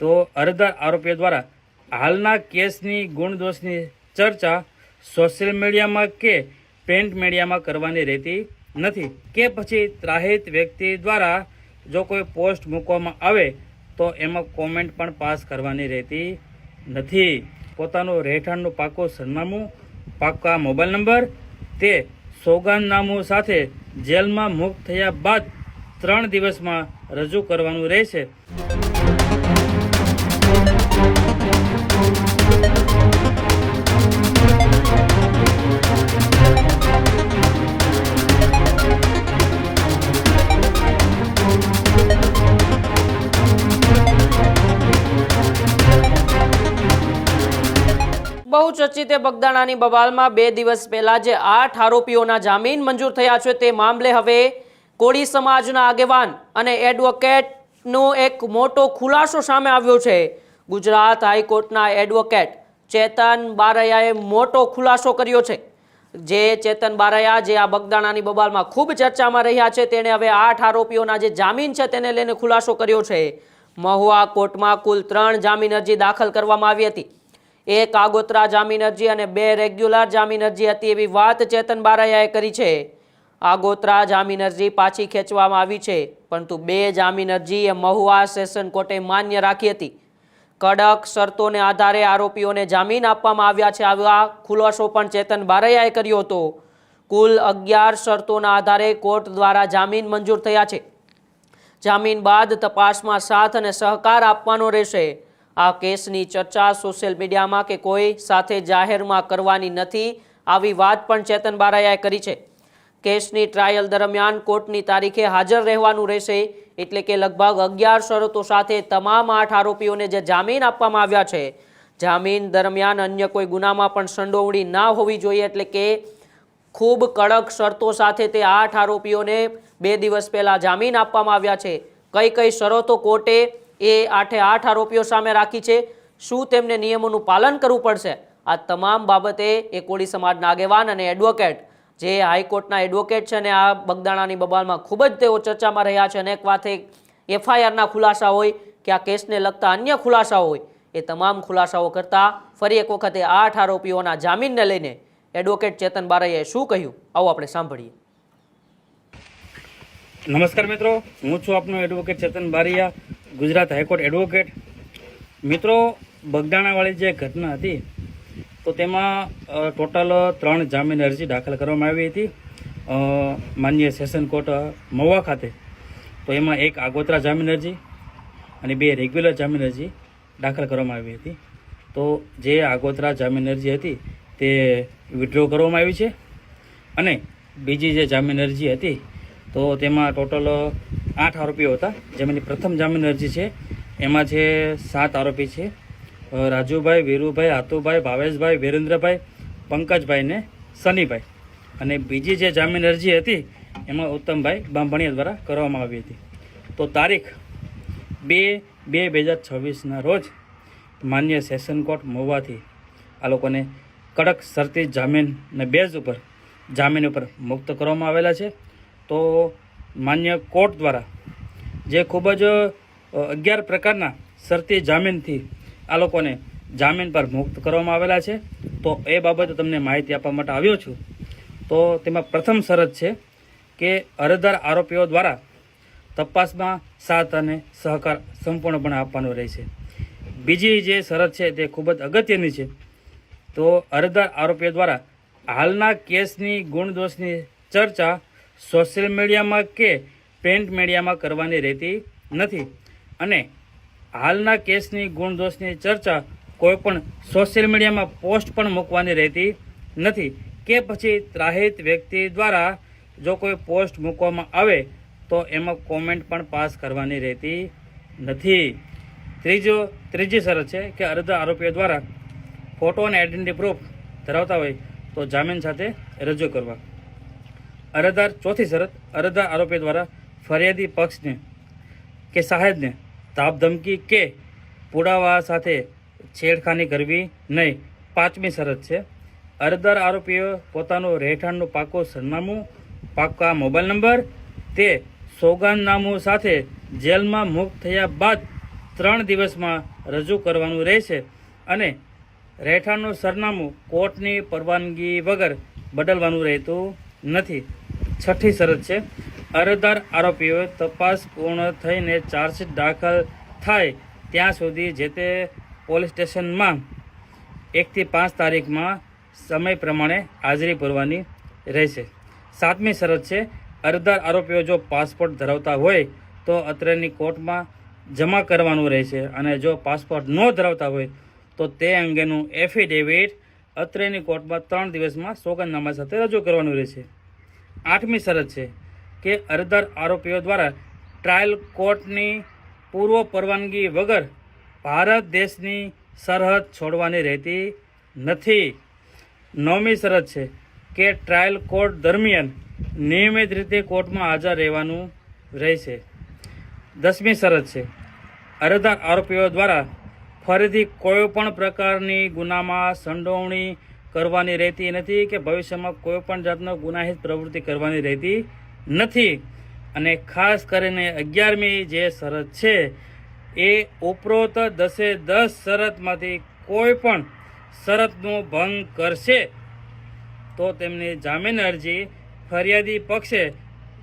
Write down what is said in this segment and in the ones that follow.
તો અરજદાર આરોપીઓ દ્વારા હાલના કેસની ગુણદોષની ચર્ચા સોશિયલ મીડિયામાં કે પ્રિન્ટ મીડિયામાં કરવાની રહેતી નથી. કે પછી ત્રાહિત વ્યક્તિ દ્વારા જો કોઈ પોસ્ટ મૂકવામાં આવે તો એમાં કોમેન્ટ પણ પાસ કરવાની રહેતી નથી. પોતાનું રહેઠાણનું પાકું સરનામું પાકા મોબાઈલ નંબર તે સોગંદનામું સાથે જેલમાં મુક્ત થયા બાદ ત્રણ દિવસમાં રજૂ કરવાનું રહેશે. ચર્ચિત બગદાણાની બબાલમાં બે દિવસ પહેલા જે આઠ આરોપીઓના જામીન મંજૂર થયા છે તે મામલે હવે કોળી સમાજના આગેવાન અને એડવોકેટનો એક મોટો ખુલાસો સામે આવ્યો છે. ગુજરાત હાઈકોર્ટના એડવોકેટ ચેતન બારૈયાએ મોટો ખુલાસો કર્યો છે. જે ચેતન બારૈયા જે આ બગદાણાની બબાલમાં ખૂબ ચર્ચામાં રહ્યા છે, તેણે હવે આઠ આરોપીઓના જે જામીન છે તેને લઈને ખુલાસો કર્યો છે. મહુવા કોર્ટમાં કુલ ત્રણ જામીન અરજી દાખલ કરવામાં આવી હતી. એક આગોતરા જામીન અરજી અને બે રેગ્યુલર જામીન અરજી હતી એવી વાત ચેતન બારૈયાએ કરી છે. આગોતરા જામીન અરજી પાછી ખેંચવામાં આવી છે, પરંતુ બે જામીન અરજી એ મહુવા સેશન કોર્ટે માન્ય રાખી હતી. કડક શરતોને આધારે આરોપીઓને જામીન આપવામાં આવ્યા છે આવા ખુલાસો પણ ચેતન બારૈયાએ કર્યો હતો. કુલ અગિયાર શરતોના આધારે કોર્ટ દ્વારા જામીન મંજૂર થયા છે. જામીન બાદ તપાસમાં સાથ અને સહકાર આપવાનો રહેશે. આ કેસની ચર્ચા સોશિયલ મીડિયામાં કે કોઈ સાથે જાહેરમાં કરવાની નથી, આવી વાત પણ ચેતન બારાયાએ કરી છે. કેસની ટ્રાયલ દરમિયાન કોર્ટની તારીખે હાજર રહેવાનું રહેશે, એટલે કે લગભગ અગિયાર શરતો સાથે તમામ આઠ આરોપીઓને જે જામીન આપવામાં આવ્યા છે, જામીન દરમિયાન અન્ય કોઈ ગુનામાં પણ સંડોવણી ના હોવી જોઈએ, એટલે કે ખૂબ કડક શરતો સાથે તે આઠ આરોપીઓને બે દિવસ પહેલાં જામીન આપવામાં આવ્યા છે. કઈ કઈ શરતો કોર્ટે એ આઠે આઠ આરોપીઓ સામે રાખી છે. શું તેમને નિયમોનું પાલન કરવું પડશે? આ તમામ બાબતે એ કોળી સમાજના આગેવાન અને એડવોકેટ, જે હાઈકોર્ટના એડવોકેટ છે અને આ બગદાણાની બબાલમાં ખૂબ જ તેઓ ચર્ચામાં રહ્યા છે. અનેક વાતે એફઆઈઆરના ખુલાસા હોય કે આ કેસને લગતા અન્ય ખુલાસા હોય, એ તમામ ખુલાસાઓ કરતા ફરી એક વખતે આઠ આરોપીઓના જામીનને લઈને એડવોકેટ ચેતન બારૈયાએ શું કહ્યું? આવો આપણે સાંભળીએ. નમસ્કાર મિત્રો, હું છું આપનો advocate Chetan Bariya. Gujarat high court advocate. મિત્રો, બગદાણાવાળી જે ઘટના હતી, તો તેમાં ટોટલ ત્રણ જામીન અરજી દાખલ કરવામાં આવી હતી. માન્ય સેશન કોર્ટ મહુવા ખાતે. તો એમાં એક આગોતરા જામીન અરજી અને બે રેગ્યુલર જામીન અરજી દાખલ કરવામાં આવી હતી. તો જે આગોતરા જામીન અરજી હતી, તે વિડ્રો કરવામાં આવી છે. અને બીજી જે જામીન અરજી હતી, તો તેમાં ટોટલ આઠ આરોપીઓ હતા. જેમાંની પ્રથમ જામીન અરજી છે. એમાં છે સાત આરોપી છે. રાજુભાઈ, વીરુભાઈ હાતુભાઈ ભાવેશભાઈ, વિરેન્દ્રભાઈ, પંકજભાઈ ને સનીભાઈ અને બીજી જે જામીન અરજી હતી, એમાં ઉત્તમભાઈ બાંભણીયા દ્વારા કરવામાં આવી હતી. તો તારીખ બે બે બે હજાર છવ્વીસના રોજ માન્ય સેશન કોર્ટ મોવાથી આ લોકોને કડક શરતી જામીનને બેઝ ઉપર જામીન ઉપર મુક્ત કરવામાં આવેલા છે. તો માન્ય કોર્ટ દ્વારા જે ખૂબ જ અગિયાર પ્રકારના શરતી જામીનથી આ લોકોને જામીન પર મુક્ત કરવામાં આવેલા છે. તો એ બાબતે તમને માહિતી આપવા માટે આવ્યો છું. તો તેમાં પ્રથમ શરત છે કે અરજદાર આરોપીઓ દ્વારા તપાસમાં સાથ અને સહકાર સંપૂર્ણપણે આપવાનો રહેશે બીજી જે શરત છે તે ખૂબ જ અગત્યની છે. તો અરજદાર આરોપીઓ દ્વારા હાલના કેસની ગુણદોષની ચર્ચા સોશિયલ મીડિયામાં કે પ્રિન્ટ મીડિયામાં કરવાની રહેતી નથી. અને હાલના કેસની ગુણદોષની ચર્ચા કોઈપણ સોશિયલ મીડિયામાં પોસ્ટ પણ મૂકવાની રહેતી નથી કે પછી ત્રાહિત વ્યક્તિ દ્વારા જો કોઈ પોસ્ટ મૂકવામાં આવે તો એમાં કોમેન્ટ પણ પાસ કરવાની રહેતી નથી. ત્રીજો, ત્રીજી શરત છે કે અરજદાર આરોપીઓ દ્વારા ફોટો અને આઈડેન્ટિટી પ્રૂફ ધરાવતા હોય તો જામીન સાથે રજૂ કરવા. અરજદાર ચોથી શરત, અરજદાર આરોપી દ્વારા ફરિયાદી પક્ષને કે સાહેબને ધમકી કે પુરાવા સાથે છેડખાની કરવી નહીં. પાંચમી શરત છે, અરજદાર આરોપીઓ પોતાનું રહેઠાણનું પાકો સરનામું, પાકા મોબાઈલ નંબર, તે સોગંદનામું સાથે જેલમાં મુક્ત થયા બાદ ત્રણ દિવસમાં રજૂ કરવાનું રહેશે અને રહેઠાણનું સરનામું કોર્ટની પરવાનગી વગર બદલવાનું રહેતું નથી. છઠ્ઠી શરત છે. અરજદાર આરોપીઓ તપાસ પૂર્ણ થઈને ચાર્જશીટ દાખલ થાય ત્યાં સુધી જે તે પોલીસ સ્ટેશનમાં એકથી પાંચ તારીખમાં સમય પ્રમાણે હાજરી પૂરવાની રહેશે. સાતમી શરત છે, અરજદાર આરોપીઓ જો પાસપોર્ટ ધરાવતા હોય તો અત્રેની કોર્ટમાં જમા કરવાનું રહેશે અને જો પાસપોર્ટ ન ધરાવતા હોય તો તે અંગેનું એફિડેવિટ અત્રેની કોર્ટમાં ત્રણ દિવસમાં સોગંદનામા સાથે રજૂ કરવાનું રહેશે. આઠમી શરત છે કે અરજદાર આરોપીઓ દ્વારા ટ્રાયલ કોર્ટની પૂર્વ પરવાનગી વગર ભારત દેશની સરહદ છોડવાની રહેતી નથી. નવમી શરત છે કે ટ્રાયલ કોર્ટ દરમિયાન નિયમિત રીતે કોર્ટમાં હાજર રહેવાનું રહેશે. દસમી શરત છે, અરજદાર આરોપીઓ દ્વારા ફરીથી કોઈ પણ પ્રકારની ગુનામાં સંડોવણી કરવાની રહેતી નથી કે ભવિષ્યમાં કોઈ પણ જાતનો ગુનાહિત પ્રવૃત્તિ કરવાની રહેતી નથી. અને ખાસ કરીને અગિયારમી જે શરત છે, એ ઉપરોક્ત દસે દસ શરતમાંથી કોઈ પણ શરતનો ભંગ કરશે. તો તેમની જામીન અરજી ફરિયાદી પક્ષે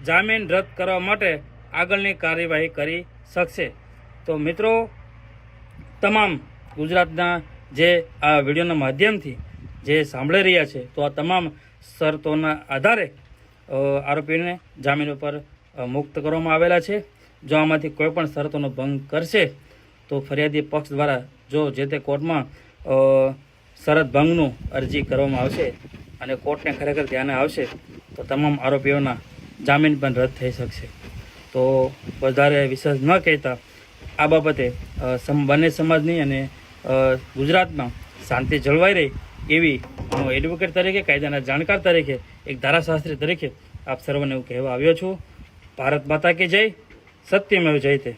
જામીન રદ કરવા માટે આગળની કાર્યવાહી કરી શકશે. તો મિત્રો, તમામ ગુજરાતના જે આ વિડીયોના માધ્યમથી જે સાંભળી રહ્યા છે, તો આ તમામ શરતોના આધારે આરોપીને જામીન ઉપર મુક્ત કરવામાં આવેલા છે. જો આમાંથી કોઈ પણ શરતોનો ભંગ કરશે, તો ફરિયાદી પક્ષ દ્વારા જો જે તે કોર્ટમાં શરત ભંગનું અરજી કરવામાં આવશે અને કોર્ટને ખરેખર ધ્યાને આવશે, તો તમામ આરોપીઓના જામીન પણ રદ થઈ શકશે. તો વધારે વિશ્વાસ ન કહેતા, આ બાબતે બંને સમાજની અને ગુજરાતમાં શાંતિ જળવાઈ રહી એવી હું એડવોકેટ તરીકે, કાયદાના જાણકાર તરીકે, એક ધારાશાસ્ત્રી તરીકે આપ સર્વને હું કહેવા આવ્યો છું. ભારત માતા કે જય, સત્યમેવ જયતે